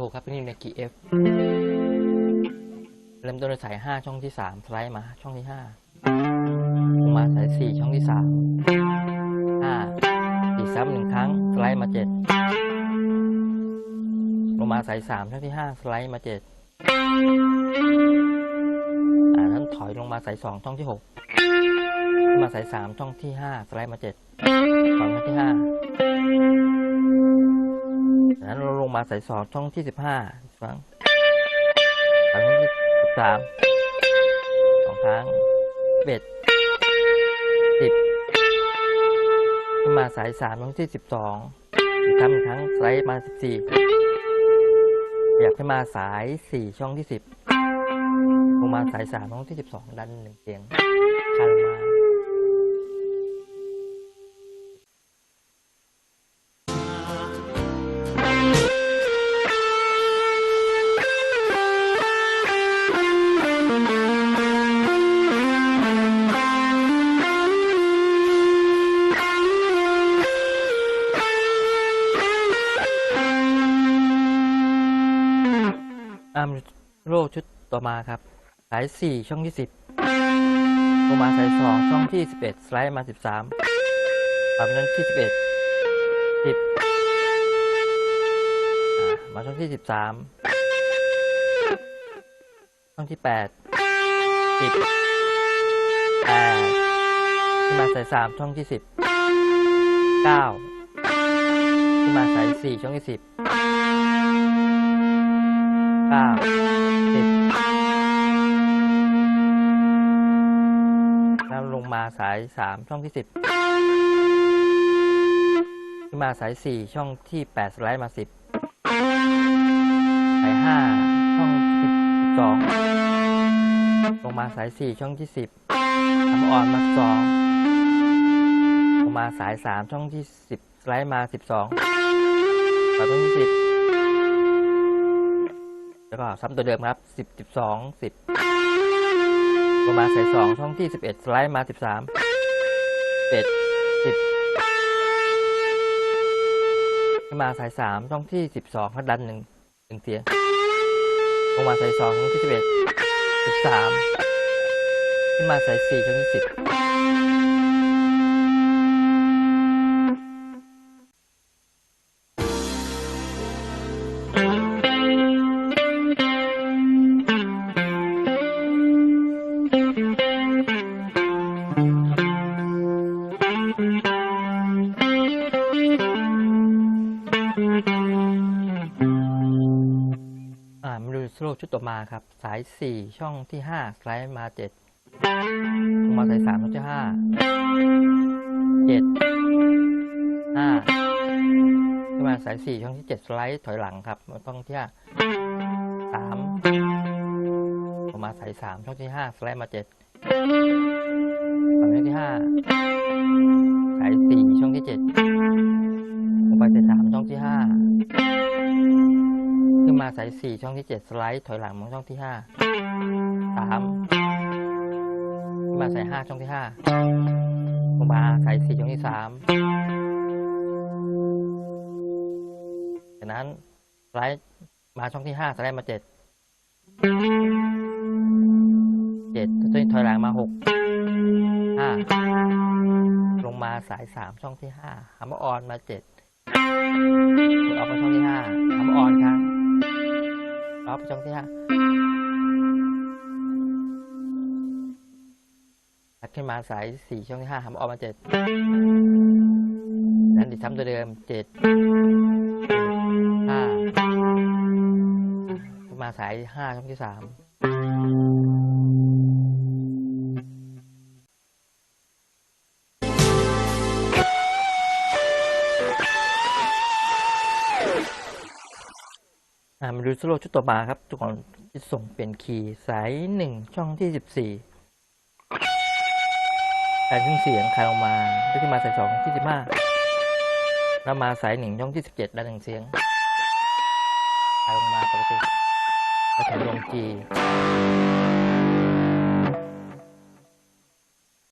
มาดูอินโทรครับนนิวในกีเอฟเริ่มต้นสายห้าช่องที่สามสไลด์มาช่องที่ห้าลงมาสายสี่ช่องที่สามห้าสี่ซ้ำหนึ่งครั้ง สไลด์มาเจ็ดลงมาสายสามช่องที่ห้าสไลด์มาเจ็ดอ่านั้นถอยลงมาสายสองช่องที่หกมาสายสามช่องที่ห้าสไลด์มาเจ็ดถอยช่องที่ห้า นั้นเราลงมาสายสองช่องที่สิบห้าฟังครั้งที่สิบสามสองครั้งเบ็ดสิบขึ้นมาสายสามช่องที่สิบสองอีกครั้งหนึ่งครั้งสไลด์มาสิบสี่อยากขึ้นมาสายสี่ช่องที่สิบลงมาสายสามช่องที่สิบสองดันหนึ่งเสียงคันมา โรคชุดต่อมาครับ สาย 4 ช่องที่ 10 ลงมาสาย 2 ช่องที่ 11 สไลด์มา 13ความช่อนที่ 11 10 มาช่องที่ 13 ช่องที่ 8 10 8ขึ้นมาสาย 3 ช่องที่ 10 9ขึ้นมาสาย 4 ช่องที่ 10 9 สาย 3 ช่องที่ 10 ขึ้นมาสาย 4 ช่องที่ 8 สไลด์มา 10 สาย 5 ช่อง12ลงมาสาย 4 ช่องที่ 10ทำอ่อนมา2ลงมาสาย 3 ช่องที่ 10 สไลด์มา 12ต่อช่องที่ 10 แล้วก็ซ้ำตัวเดิมครับ 10 12 10 ประมาณสายสองช่องที่สิบเอ็ดสไลด์มาสิบสามเจ็ดสิบขึ้นมาสายสามช่องที่สิบสองพัดดันหนึ่งหนึ่งเสียงลงมาสายสองช่องที่สิบเอ็ดสิบสามขึ้นมาสายสี่ช่องที่สิบูปชุดต่อมาครับ สาย 4 ช่องที่ 5 ไกลมา 7 ลงมาสาย 3 ช่องที่ 5 7 5ขึ้นมาสาย 4 ช่องที่ 7 สไลด์ถอยหลังครับมาต้องที่3ลงมาสาย 3 ช่องที่ 5 สไลด์มา 7 สายช่องที่ 5 สาย 4 ช่องที่ 7 สายสี่ช่องที่เจ็ดสไลด์ถอยหลังมาช่องที่ห้าสามขึ้นมาสายห้าช่องที่ห้าลงมาสายสี่ช่องที่สามจากนั้นสไลด์มาช่องที่ห้าสไลด์มาเจ็ดเจ็ดถอยหลังมาหกห้าลงมาสายสามช่องที่ห้าฮัมเบอร์ออนมาเจ็ดกดออกมาช่องที่ห้าฮัมเบอร์ออนครับ รอบช่องที่ห้าถัดขึ้นมาสายสี่ช่องที่ห้าทำออกมาเจ็ดนั้นดิซ้ำตัวเดิมเจ็ดห้ามาสายห้าช่องที่สาม มาดูสโลชุดต่อมาครับ ทุกคนส่งเป็นคีย์สายหนึ่งช่องที่สิบสี่สายขึ้นเสียงคายออกมาด้ขึ้นมาสายสองที่สิบห้าแล้วมาสายหนึ่งช่องที่สิบเจ็ดได้หนึ่งเสียงคายลงมาปกติแล้วถึงลงจี